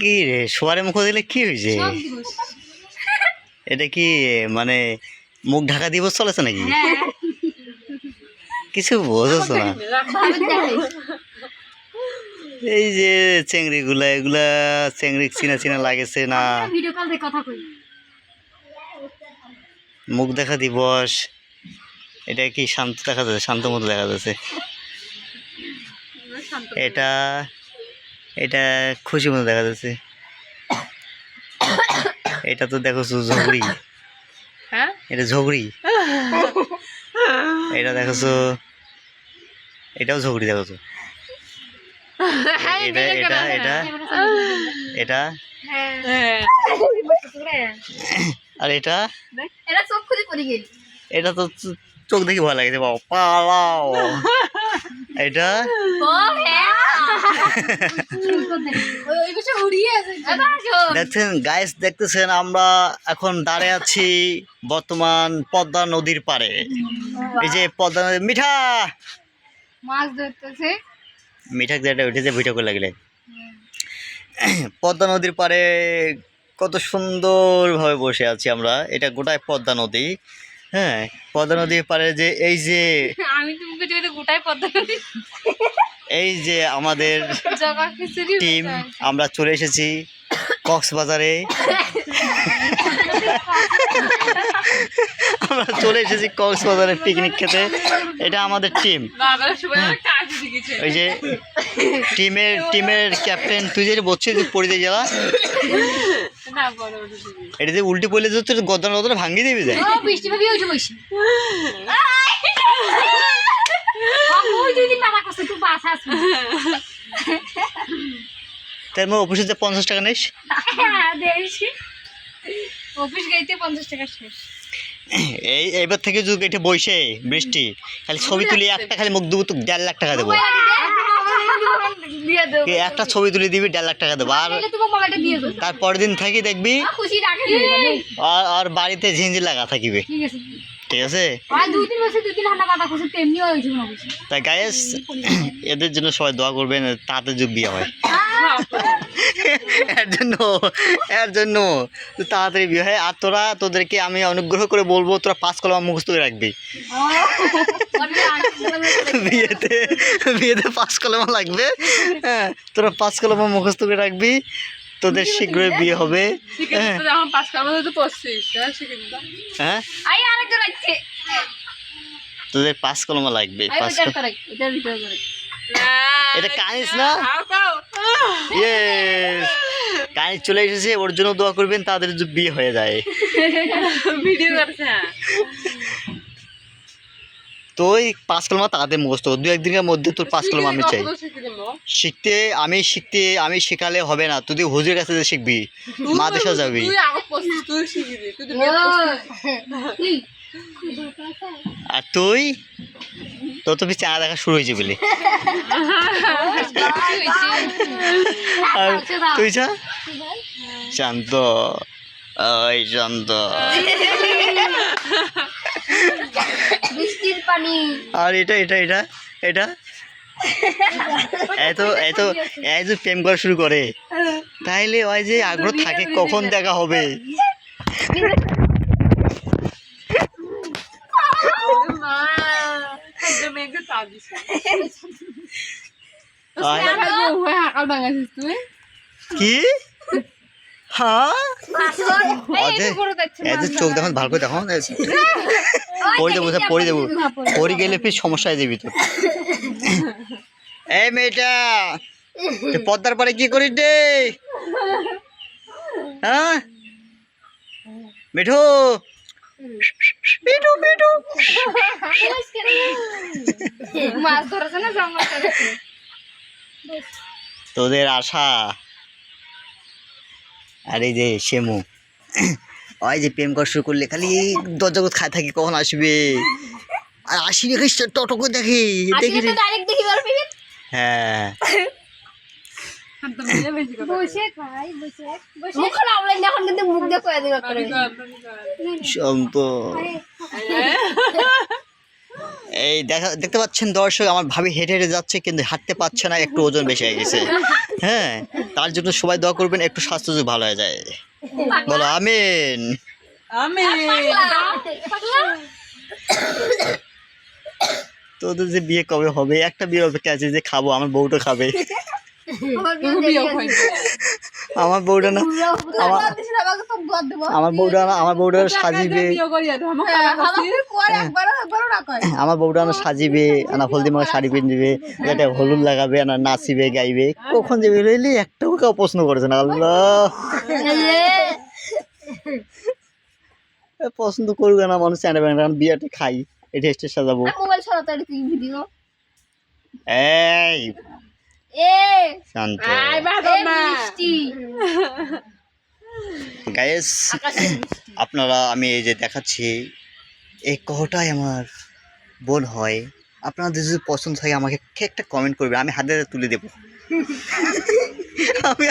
কি রে? সোয়ারে মুখ দিলে কি হয়েছে? এটা কি মানে মুখ ঢাকা দিবস চলেছে নাকি? হ্যাঁ। কিছু বোঝাচ্ছ না। এই যে চেংড়িগুলা এগুলা চেংড়ি চিনা চিনা লাগেছে না। মুখ দেখা দিবস। এটা কি শান্ত দেখা যাচ্ছে শান্ত মতো দেখা যাচ্ছে। এটা এটা খুশি মতো দেখা যাচ্ছে। এটা তো দেখো ঝগড়ি। হ্যাঁ? এটা ঝগড়ি। এটা দেখছ এটাও ঝগড়ি দেখছ এটা এটা এটা এটা হ্যাঁ। আর এটা? এটা তো চোখ দেখে ভয় লাগছে বাবা পালাও। এটা? হ্যাঁ। দেখছেন গাইস দেখতেছেন আমরা এখন দাঁড়িয়ে আছি বর্তমান পদ্মা নদীর পাড়ে। এই যে পদ্মা নদী মিঠা! মাছ ধরতেছে। মিঠা যেটা উঠেছে ভিডিও করে লাগলে। পদ্মা নদীর পাড়ে কত সুন্দরভাবে বসে আছি আমরা। এটা গোটায় পদ্মা নদী। হ্যাঁ পদ্মা নদীর পাড়ে যে এই যে আমি তো মুখে যদি গোটাই পদ্ধতি এই যে আমাদের টিম আমরা চলে এসেছি কক্সবাজারে। আমরা চলে এসেছি কক্সবাজারে পিকনিক খেতে। এটা আমাদের টিম দিয়েছে। ওই যে টিমের টিমের ক্যাপ্টেন তুই যে বলছিস পড়ে জেলা? এটা যে উল্টি পড়লে যে তোর গদন গদন ভাঙিয়ে দিবি যায়। ও বৃষ্টি ভাবি যে বসে ওই দিন বাবা কষ্ট তুই বাসা আসবি তার মানে অফিসে যে পঞ্চাশ টাকা নিস? হ্যাঁ অফিস গাইতে পঞ্চাশ টাকা শেষ। এই এবার থেকে যদি এটা বইসে বৃষ্টি। খালি ছবি তুলি একটা খালি মুখ দেবো তো দেড় লাখ টাকা দেবো। কি একটা ছবি তুলে দিবি দেড় লাখ টাকা দেবো। আর তার পরের দিন থাকি দেখবি আর আর বাড়িতে ঝিঞ্জি লাগা থাকিবে। ঠিক আছে? তাই গায়েস এদের জন্য সবাই দোয়া করবেন তাতে যুগ বিয়ে হয়। এর জন্য এর জন্য তাড়াতাড়ি বিয়ে হয়। আর তোরা তোদেরকে আমি অনুগ্রহ করে বলব তোরা পাঁচ কলমা মুখস্থ করে রাখবি। বিয়েতে বিয়েতে পাঁচ কলমা লাগবে। হ্যাঁ তোরা পাঁচ কলমা মুখস্থ করে রাখবি। তোদের শীঘ্রই বিয়ে হবে। হ্যাঁ। হ্যাঁ? হ্যাঁ তোদের পাঁচ কলমা লাগবে পাঁচ এটা কানিস না? কানিস চলে এসেছে ওর জন্য দোয়া করবেন তাদের যে বিয়ে হয়ে যায়। ভিডিও করছে তো ওই পাঁচ কলমা তাদের মুখস্থ দু একদিনের মধ্যে তোর পাঁচ কলমা আমি চাই। শিখতে আমি শিখতে আমি শেখালে হবে না। তুই হুজুরের কাছে যে শিখবি মাদেশা যাবি। আর তুই? তো ফির চাঁদা দেখা শুরু হয়েছে বলে। আর তুই চা শান্ত ওই শান্ত। পানি। আর এটা এটা এটা এটা। এত এত এত প্রেম করা শুরু করে। তাইলে ওই যে আগ্রহ থাকে কখন দেখা হবে? কি? হ্যাঁ? চোখ দেখুন ভালো করে দেখো। পড়ে দেবো পড়ে দেবো পড়ে গেলে ফির সমস্যা হয়ে যাবি তো এই মেয়েটা তুই পদ্মার পরে কি করিস রে? হ্যাঁ? মিঠু মিঠু মিঠু। মাছ ধরেছে না তোদের আশা। আর এই যে শেমু ওই যে প্রেম করা শুরু করলে খালি দরজা খায় থাকি কখন আসবে? আর আসি রেখে টটো করে দেখি দেখি। ডাইরেক্ট দেখি পারবি হ্যাঁ। বসে এই দেখা দেখতে পাচ্ছেন দর্শক আমার ভাবি হেঁটে হেঁটে যাচ্ছে কিন্তু হাঁটতে পারছে না একটু ওজন বেশি হয়ে গেছে। হ্যাঁ তার জন্য সবাই দোয়া করবেন একটু স্বাস্থ্য যদি ভালো হয়ে যায়। বলো আমিন। তোদের যে বিয়ে কবে হবে? একটা বিয়ে অপেক্ষা আছে যে খাব আমার বউটা খাবে। আমার বউটা না আমার আমার বউটা আমার বউটা সাজিবে। আমার হ্যাঁ, আমাকে করে একবারও একবারও না করে। আমার বউটা না সাজিবে না হলদি মাখা শাড়ি পিন্দিবে এটা হলুদ লাগাবে না নাচিবে গাইবে। কখন যাবে রইলি একটাও কেউ প্রশ্ন করেছে না আল্লাহ। পছন্দ করবে না মানুষ চ্যানেল কারণ বিয়েটা খাই এটা স্টেজ সাজাবো। মোবাইল সরাতে ভিডিও এই এ শান্ত। আই বাবা মিষ্টি। গায়েস আপনারা আমি এই যে দেখাচ্ছি এই কটাই আমার বোন হয়। আপনাদের যদি পছন্দ থাকে আমাকে একটা কমেন্ট করবে আমি হাতে হাতে তুলে দেবো। আমি